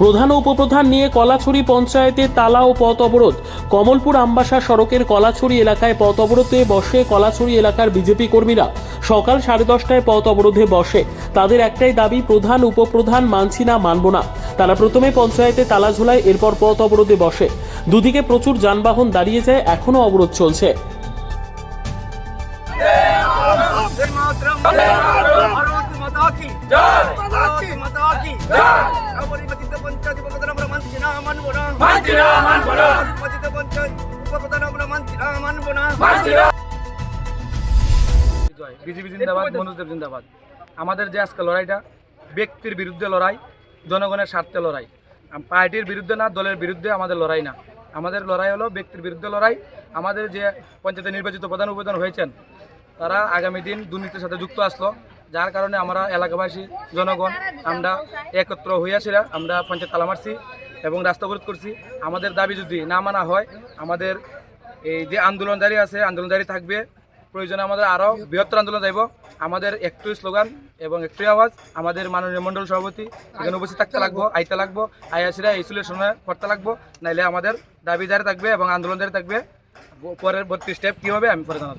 প্রধান উপপ্রধান নিয়ে কলাছড়ি পঞ্চায়েতে তালা ও পথ অবরোধ। কমলপুর আমবাসা সড়কের কলাছড়ি এলাকায় পথ অবরোধে বসে কলাছড়ি এলাকার বিজেপি কর্মীরা। সকাল সাড়ে দশটায় পথ অবরোধে বসে। তাদের একটাই দাবি, প্রধান, উপপ্রধান মানছি না, মানব না। তারা প্রথমে পঞ্চায়েতে তালা ঝোলায় এরপর পথ অবরোধে বসে। দুদিকে প্রচুর যানবাহন দাঁড়িয়ে যায়, এখনও অবরোধ চলছে। আমাদের যে আজকে লড়াইটা ব্যক্তির বিরুদ্ধে লড়াই জনগণের স্বার্থে লড়াই। পার্টির বিরুদ্ধে না দলের বিরুদ্ধে আমাদের লড়াই না। আমাদের লড়াই হলো ব্যক্তির বিরুদ্ধে লড়াই। আমাদের যে পঞ্চায়েতে নির্বাচিত প্রধান উপদান হয়েছেন তারা আগামী দিন দুর্নীতির সাথে যুক্ত আসলো। যার কারণে আমরা এলাকাবাসী জনগণ আমরা একত্র হইয়াছিলাম আমরা পঞ্চায়েত তালা মারছি। এবং রাস্তা অবরোধ করছি। আমাদের দাবি যদি না মানা হয়, আমাদের এই যে আন্দোলন জারি আছে আন্দোলন জারি থাকবে। প্রয়োজনে আমাদের আরও বৃহত্তর আন্দোলন যাইব। আমাদের একটু স্লোগান এবং একটু আওয়াজ, আমাদের মাননীয় মণ্ডল সভাপতি এখানে উপস্থিত থাকতে লাগবো, আইতে লাগবো আইয়াসিরা এই সলিউশনে করতে লাগবো, নাইলে আমাদের দাবি জারি থাকবে এবং আন্দোলন থাকবে। পরের বত্রিশ স্টেপ কী হবে আমি পরে জানাব।